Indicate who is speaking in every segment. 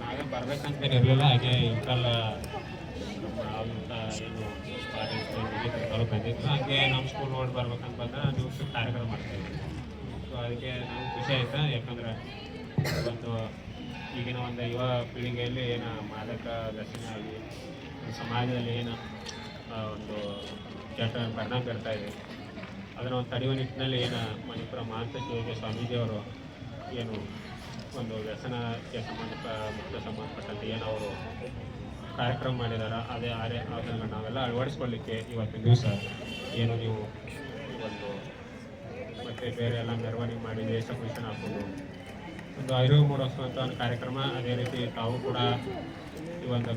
Speaker 1: ನಾವೇ ಬರ್ಬೇಕಂತ ಇರಲಿಲ್ಲ, ಹಾಗೆ ಅಂತ ಏನು ಹಾಗೆ ನಮ್ಮ ಸ್ಕೂಲ್ ನೋಡಿ ಬರ್ಬೇಕಂತ ಬಂದ್ರೆ ನೀವು ಕಾರ್ಯಕ್ರಮ ಮಾಡ್ತೀವಿ. ಸೊ ಅದಕ್ಕೆ ನಮ್ಗೆ ಖುಷಿ ಆಯ್ತು. ಯಾಕಂದ್ರೆ ಒಂದು ಈಗಿನ ಒಂದು ಯುವ ಪೀಳಿಗೆಯಲ್ಲಿ ಏನು ಮಾದಕ ವ್ಯಸನ ಆಗಿ ಸಮಾಜದಲ್ಲಿ ಏನು ಒಂದು ಕೆಟ್ಟ ಪರಿಣಾಮ ಬೀರ್ತಾ ಇದೆ. ಅದನ್ನು ಒಂದು ತಡೆಯುವ ನಿಟ್ಟಿನಲ್ಲಿ ಏನು ಮಣಿಪುರ ಮಹಾಂತ ಶಿವಯೋಗಿ ಸ್ವಾಮೀಜಿಯವರು ಏನು ಒಂದು ವ್ಯಸನಕ್ಕೆ ಮುಕ್ತ ಸಂಬಂಧಪಟ್ಟಂತೆ ಏನು ಅವರು ಕಾರ್ಯಕ್ರಮ ಮಾಡಿದಾರ, ಅದೇ ಆರೆ ಅದನ್ನು ನಾವೆಲ್ಲ ಅಳವಡಿಸ್ಕೊಳ್ಳಿಕ್ಕೆ ಇವತ್ತಿನ ದಿವಸ ಏನು ನೀವು ಒಂದು ಮತ್ತು ಬೇರೆ ಎಲ್ಲ ಮೆರವಣಿಗೆ ಮಾಡಿ ವೇಷಭೂಷಣ ಹಾಕೊಂಡು ಒಂದು ಅರಿವು ಮೂಡಿಸುವಂಥ ಒಂದು ಕಾರ್ಯಕ್ರಮ, ಅದೇ ರೀತಿ ತಾವು ಕೂಡ ಈ ಒಂದು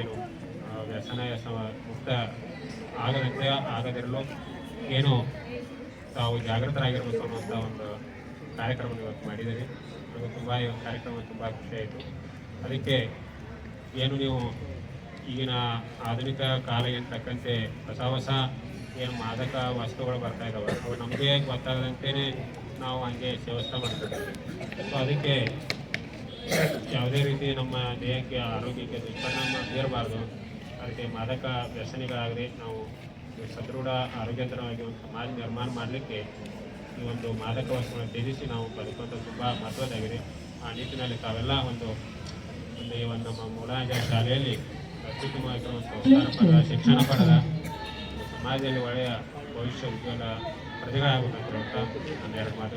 Speaker 1: ಏನು ವ್ಯಸನ ಮುಕ್ತ ಆಗದಂತೆ ಆಗದಿರಲು ಏನು ತಾವು ಜಾಗೃತರಾಗಿರ್ಬೇಕು ಅನ್ನುವಂಥ ಒಂದು ಕಾರ್ಯಕ್ರಮ ಇವತ್ತು ಮಾಡಿದ್ದೀರಿ. ನಮಗೆ ತುಂಬ ಈ ಒಂದು ಕಾರ್ಯಕ್ರಮ ತುಂಬ ಖುಷಿ ಆಯಿತು. ಅದಕ್ಕೆ ಏನು ನೀವು ಈಗಿನ ಆಧುನಿಕ ಕಾಲ ಏನು ತಕ್ಕಂತೆ ಹೊಸ ಹೊಸ ಏನು ಮಾದಕ ವಸ್ತುಗಳು ಬರ್ತಾ ಇದ್ದಾವೆ ಅವು ನಮಗೆ ಗೊತ್ತಾಗದಂತೆಯೇ ನಾವು ಹಂಗೆ ಸೇವಿಸ್ತಾ ಮಾಡ್ತಿದ್ದೀವಿ ಸೊ ಅದಕ್ಕೆ ಯಾವುದೇ ರೀತಿ ನಮ್ಮ ದೇಹಕ್ಕೆ ಆರೋಗ್ಯಕ್ಕೆ ದುಷ್ಪರಿಣಾಮ ಬೀರಬಾರ್ದು. ಅದಕ್ಕೆ ಮಾದಕ ವ್ಯಸನಿಗಳಾಗಲಿ, ನಾವು ಸದೃಢ ಆರೋಗ್ಯಕರವಾಗಿ ಒಂದು ಸಮಾಜ ನಿರ್ಮಾಣ ಮಾಡಲಿಕ್ಕೆ ಈ ಒಂದು ಮಾದಕ ವಸ್ತುಗಳನ್ನು ತ್ಯಜಿಸಿ ನಾವು ಬದುಕುವಂಥ ತುಂಬ ಮಹತ್ವದಾಗಿದೆ ಆ ನಿಟ್ಟಿನಲ್ಲಿ ತಾವೆಲ್ಲ ಒಂದು ಒಂದು ಈ ಒಂದು ನಮ್ಮ ಮೂಲಾಂಗ ಶಾಲೆಯಲ್ಲಿ ಅತ್ಯುತ್ತಮವಾಗಿ ಒಂದು ಪಡೆದ, ಶಿಕ್ಷಣ ಪಡೆದ ಸಮಾಜದಲ್ಲಿ ಒಳ್ಳೆಯ ಭವಿಷ್ಯ, ಉಜ್ವಲ ಪ್ರಜೆಗಳಾಗಬೇಕಂತ ನಾನು ಎರಡು ಮಾತು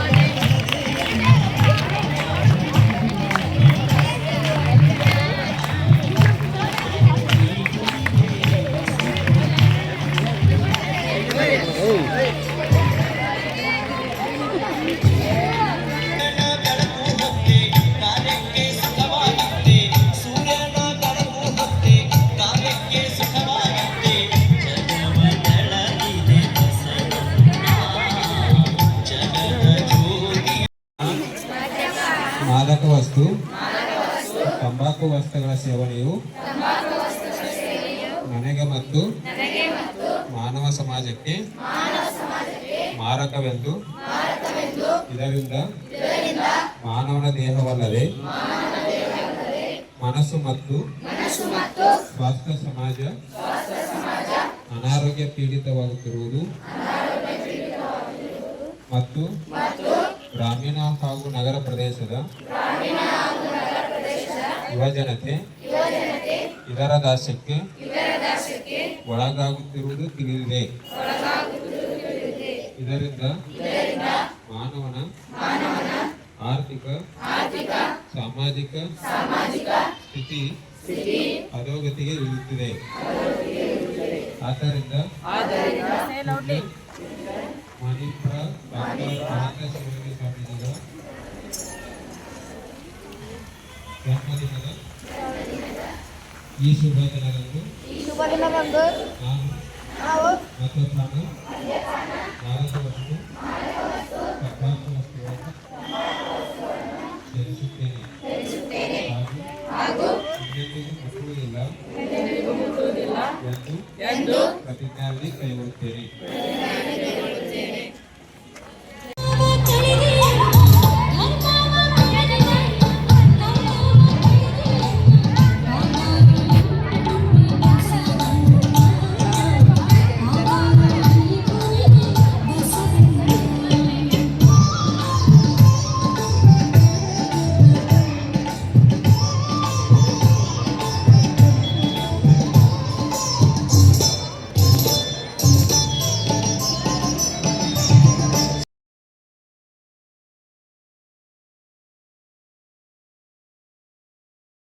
Speaker 2: ಮಾದಕ ವಸ್ತು, ತಂಬಾಕು ವಸ್ತುಗಳ ಸೇವನೆಯು, ನನಗೆ ಮತ್ತು ಮಾನವ ಸಮಾಜಕ್ಕೆ ಮಾರಕವೆಂದು, ಇದರಿಂದ ಮಾನವನ ದೇಹವಲ್ಲದೆ ಮನಸ್ಸು ಮತ್ತು ಸ್ವಾಸ್ಥ್ಯ ಸಮಾಜ ಅನಾರೋಗ್ಯ ಪೀಡಿತವಾಗುತ್ತಿರುವುದು ಮತ್ತು ಗ್ರಾಮೀಣ ಹಾಗೂ ನಗರ ಪ್ರದೇಶದ ಯುವಜನತೆ ಇದರ ದಾಸ್ಯಕ್ಕೆ ಒಳಗಾಗುತ್ತಿರುವುದು ತಿಳಿದಿದೆ. ಇದರಿಂದ ಮಾನವನ ಆರ್ಥಿಕ ಸಾಮಾಜಿಕ ಸ್ಥಿತಿ ಅಧೋಗತಿಗೆ ಇಳಿಯುತ್ತಿದೆ. ಆದ್ದರಿಂದ ಮಣಿಪುರ ಈ ಶುಭ ದಿನದಂದು
Speaker 3: ಶುಭ ದಿನದಂದು ನಾವು
Speaker 2: ಮತ್ತು ನಾನು ಭಾರತ ವಸ್ತು ತಂಬಾಕು ವಸ್ತುಗಳನ್ನು ಧರಿಸುತ್ತೇನೆ. ಹಾಗೂ
Speaker 1: ಮುಟ್ಟುವುದಿಲ್ಲ ಎಂದು ಕೈಗೊಳ್ಳುತ್ತೇನೆ.